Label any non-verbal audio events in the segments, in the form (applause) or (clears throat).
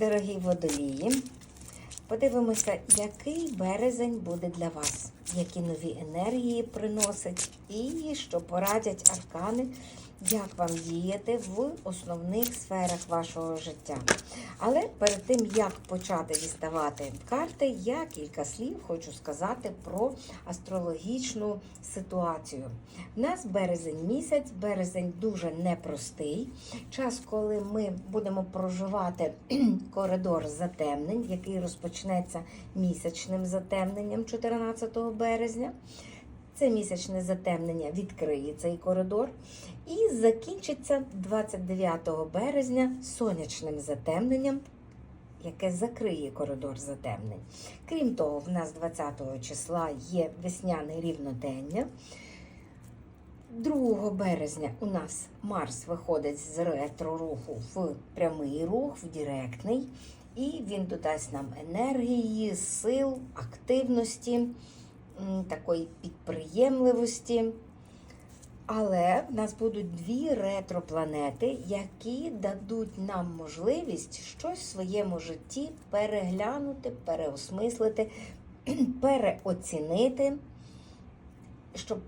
дорогі водолії. Подивимося, який березень буде для вас, які нові енергії приносить і що порадять аркани, як вам діяти в основних сферах вашого життя. Але перед тим, як почати діставати карти, я кілька слів хочу сказати про астрологічну ситуацію. У нас березень місяць, березень дуже непростий. Час, коли ми будемо проживати (clears throat) коридор затемнень, який розпочнеться місячним затемненням 14 березня. Це місячне затемнення відкриє цей коридор і закінчиться 29 березня сонячним затемненням, яке закриє коридор затемнень. Крім того, в нас 20 числа є весняне рівнодення. 2 березня у нас Марс виходить з ретро-руху в прямий рух, в директний, і він додасть нам енергії, сил, активності, такої підприємливості. Але в нас будуть дві ретропланети, які дадуть нам можливість щось в своєму житті переглянути, переосмислити, (clears throat) переоцінити, щоб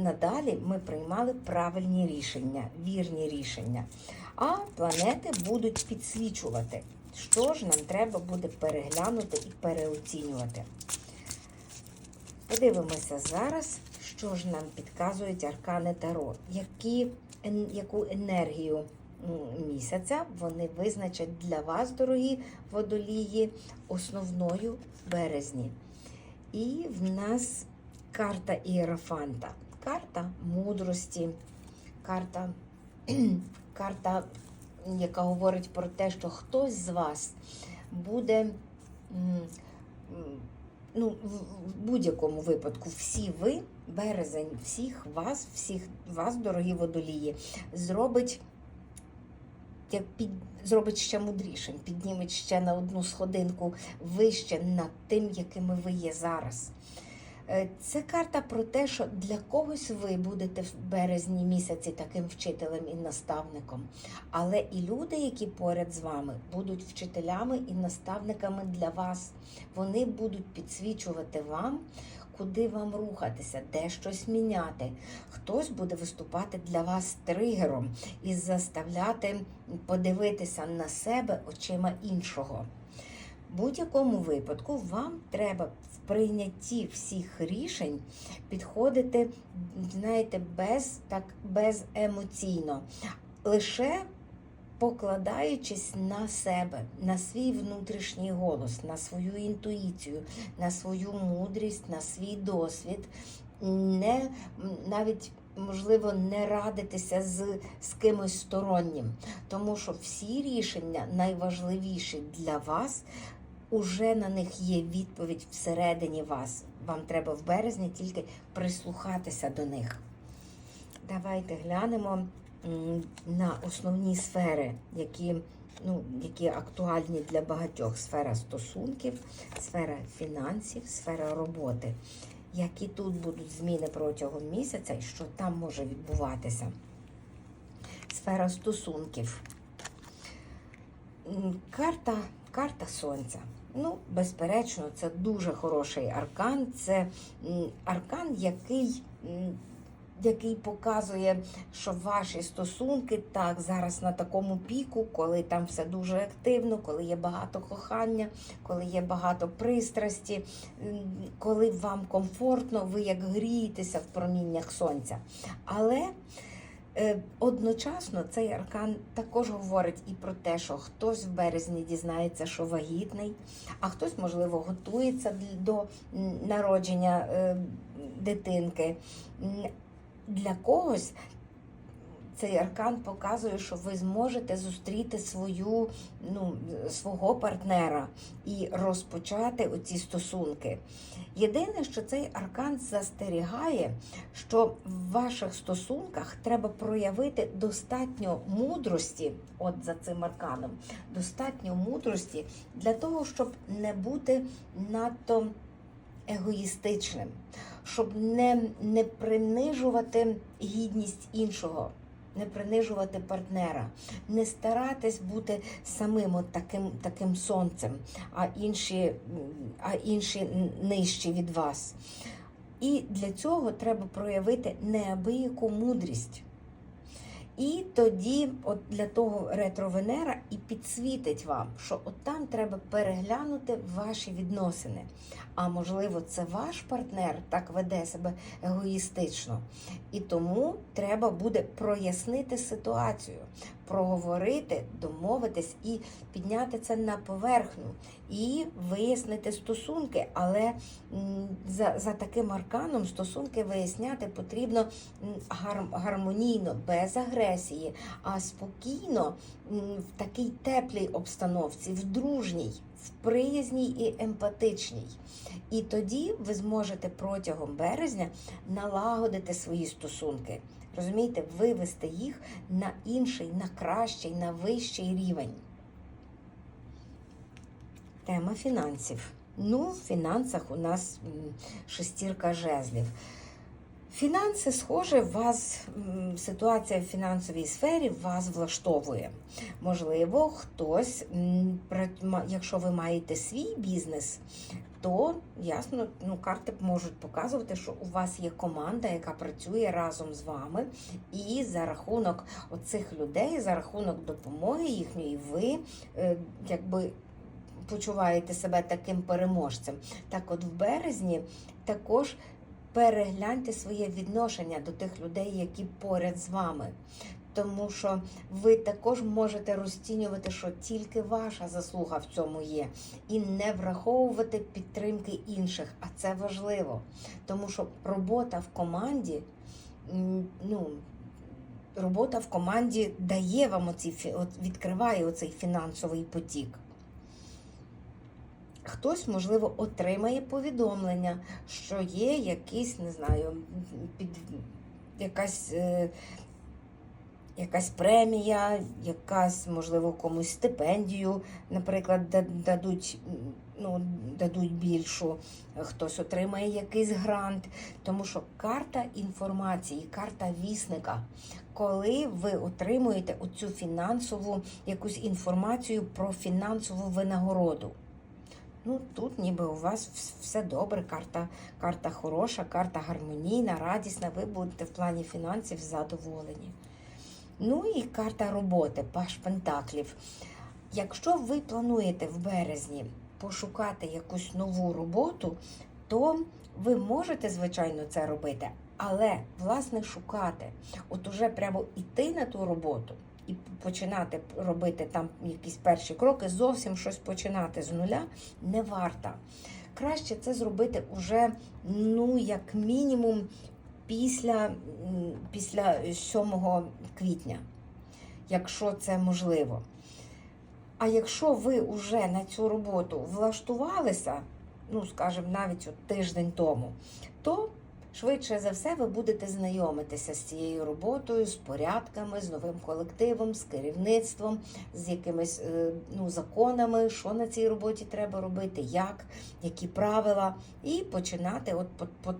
надалі ми приймали правильні рішення, вірні рішення. А планети будуть підсвічувати, що ж нам треба буде переглянути і переоцінювати. Подивимося зараз, що ж нам підказують аркани Таро, які, яку енергію місяця вони визначать для вас, дорогі водолії, основною в березні. І в нас карта Іерофанта, карта мудрості, карта, (clears throat) карта, яка говорить про те, що хтось з вас буде. Ну, в будь-якому випадку, всі ви, березень, всіх вас, всіх вас, дорогі водолії, зробить. Як під, зробить ще мудрішим, підніметь ще на одну сходинку вище над тим, якими ви є зараз. Е, Це карта про те, що для когось ви будете в березні місяці таким вчителем і наставником. Але і люди, які поряд з вами, будуть вчителями і наставниками для вас. Вони будуть підсвічувати вам, куди вам рухатися, де щось міняти. Хтось буде виступати для вас тригером і заставляти подивитися на себе очима іншого. В будь-якому випадку вам треба прийнятті всіх рішень підходити, знаєте, без так беземоційно, лише покладаючись на себе, на свій внутрішній голос, на свою інтуїцію, на свою мудрість, на свій досвід, не навіть. Можливо, не радитися з, з кимось стороннім, тому що всі рішення найважливіші для вас, уже на них є відповідь всередині вас. Вам треба в березні тільки прислухатися до них. Давайте глянемо на основні сфери, які, ну, які актуальні для багатьох: сфера стосунків, сфера фінансів, сфера роботи. Які тут будуть зміни протягом місяця і що там може відбуватися? Сфера стосунків. Карта, карта сонця. Ну, безперечно, це дуже хороший аркан. Це аркан, який, який показує, що ваші стосунки так зараз на такому піку, коли там все дуже активно, коли є багато кохання, коли є багато пристрасті, коли вам комфортно, ви як грієтеся в проміннях сонця. Але Одночасно цей аркан також говорить і про те, що хтось в березні дізнається, що вагітний, а хтось, можливо, готується до народження е, дитинки. Для когось цей аркан показує, що ви зможете зустріти свою, ну, свого партнера і розпочати оці стосунки. Єдине, що цей аркан застерігає, що в ваших стосунках треба проявити достатньо мудрості, от за цим арканом, достатньо мудрості для того, щоб не бути надто егоїстичним, щоб не, не принижувати гідність іншого. Не принижувати партнера, не старатись бути самим от таким, таким сонцем, а інші, а інші нижчі від вас. І для цього треба проявити неабияку мудрість. І тоді, от для того ретро-Венера і підсвітить вам, що от там треба переглянути ваші відносини. А можливо, це ваш партнер так веде себе егоїстично. І тому треба буде прояснити ситуацію, проговорити, домовитись і підняти це на поверхню, і вияснити стосунки. Але за, за таким арканом стосунки виясняти потрібно гар- гармонійно, без агресії, а спокійно, в такій теплій обстановці, в дружній, в приязній і емпатичній. І тоді ви зможете протягом березня налагодити свої стосунки. Розумієте, вивести їх на інший, на кращий, на вищий рівень. Тема фінансів. Ну, в фінансах у нас шестірка жезлів. Фінанси, схоже, вас ситуація в фінансовій сфері вас влаштовує. Можливо, хтось, якщо ви маєте свій бізнес, то ясно, ну карти можуть показувати, що у вас є команда, яка працює разом з вами, і за рахунок оцих людей, за рахунок допомоги їхньої, ви е, якби почуваєте себе таким переможцем. Так, от в березні також перегляньте своє відношення до тих людей, які поряд з вами. Тому що ви також можете розцінювати, що тільки ваша заслуга в цьому є, і не враховувати підтримки інших. А це важливо, тому що робота в команді, ну, робота в команді дає вам оці, відкриває оцей фінансовий потік. Хтось, можливо, отримає повідомлення, що є якийсь, не знаю, під якась, е, якась премія, якась, можливо, комусь стипендію, наприклад, дадуть, ну, дадуть більшу, хтось отримає якийсь грант, тому що карта інформації, карта вісника, коли ви отримуєте оцю фінансову якусь інформацію про фінансову винагороду. Ну, тут ніби у вас все добре, карта, карта хороша, карта гармонійна, радісна, ви будете в плані фінансів задоволені. Ну і карта роботи, паш Пентаклів. Якщо ви плануєте в березні пошукати якусь нову роботу, то ви можете, звичайно, це робити, але власне шукати, от уже прямо йти на ту роботу і починати робити там якісь перші кроки, зовсім щось починати з нуля не варто. Краще це зробити уже, ну, як мінімум, після, після 7 квітня, якщо це можливо. А якщо ви вже на цю роботу влаштувалися, ну, скажімо, навіть от тиждень тому, то швидше за все ви будете знайомитися з цією роботою, з порядками, з новим колективом, з керівництвом, з якимись е, ну, законами, що на цій роботі треба робити, як, які правила, і починати от по- по-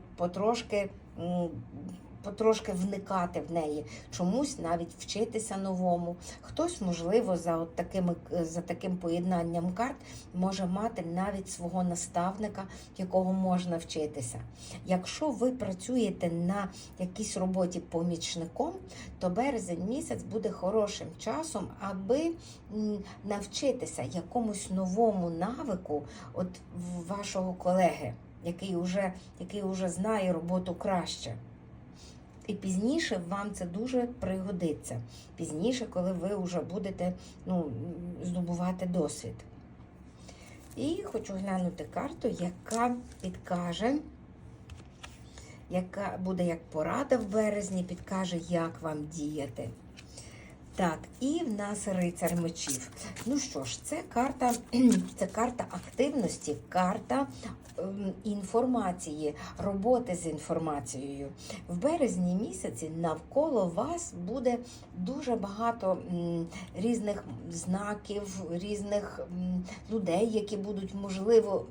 потрошки. вникати в неї, чомусь навіть вчитися новому. Хтось, можливо, за от такими за таким поєднанням карт може мати навіть свого наставника, якого можна вчитися. Якщо ви працюєте на якійсь роботі помічником, то березень місяць буде хорошим часом, аби навчитися якомусь новому навику от вашого колеги, який уже, який уже знає роботу краще. І пізніше вам це дуже пригодиться. Пізніше, коли ви вже будете ну, здобувати досвід. І хочу глянути карту, яка підкаже, яка буде як порада в березні, підкаже, як вам діяти. Так, і в нас рицар мечів. Ну що ж, це карта, (clears throat) це карта активності, карта ем, інформації, роботи з інформацією. В березні місяці навколо вас буде дуже багато різних знаків, різних людей, які будуть, можливо,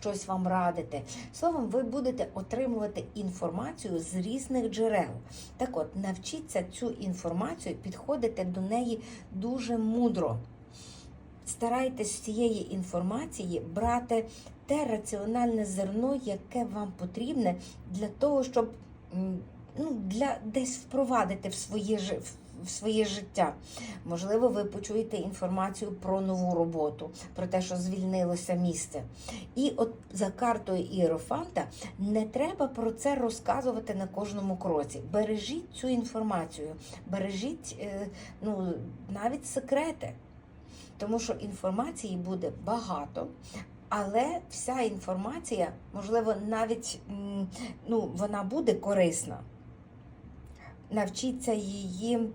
щось вам радити. Словом, ви будете отримувати інформацію з різних джерел. Так от, навчіться цю інформацію підходити до неї дуже мудро. Старайтесь з цієї інформації брати те раціональне зерно, яке вам потрібне для того, щоб ну, для десь впровадити в своє в- в своє життя. Можливо, ви почуєте інформацію про нову роботу, про те, що звільнилося місце. І от за картою Іерофанта не треба про це розказувати на кожному кроці. Бережіть цю інформацію, бережіть е, ну, навіть секрети. Тому що інформації буде багато, але вся інформація, можливо, навіть ну, вона буде корисна. Навчіться її,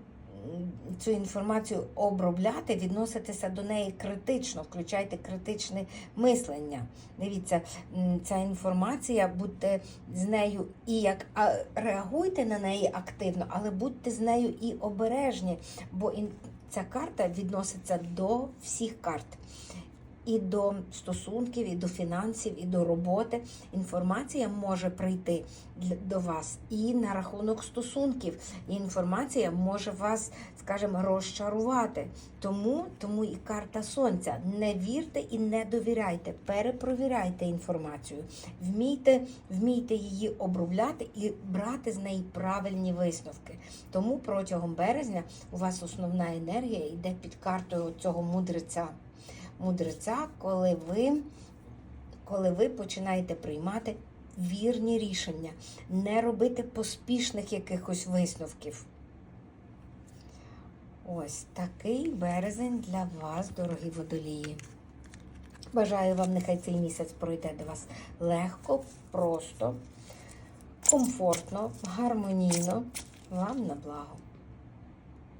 цю інформацію обробляти, відноситися до неї критично, включайте критичне мислення. Дивіться, ця інформація, будьте з нею і як а, реагуйте на неї активно, але будьте з нею і обережні, бо ін- ця карта відноситься до всіх карт. І до стосунків, і до фінансів, і до роботи. Інформація може прийти до вас і на рахунок стосунків. І інформація може вас, скажімо, розчарувати. Тому, тому і карта сонця. Не вірте і не довіряйте, перепровіряйте інформацію. Вмійте, вмійте її обробляти і брати з неї правильні висновки. Тому протягом березня у вас основна енергія йде під картою цього мудреця. Мудреця, коли ви, коли ви починаєте приймати вірні рішення, не робити поспішних якихось висновків. Ось такий березень для вас, дорогі водолії. Бажаю вам, нехай цей місяць пройде до вас легко, просто, комфортно, гармонійно, вам на благо.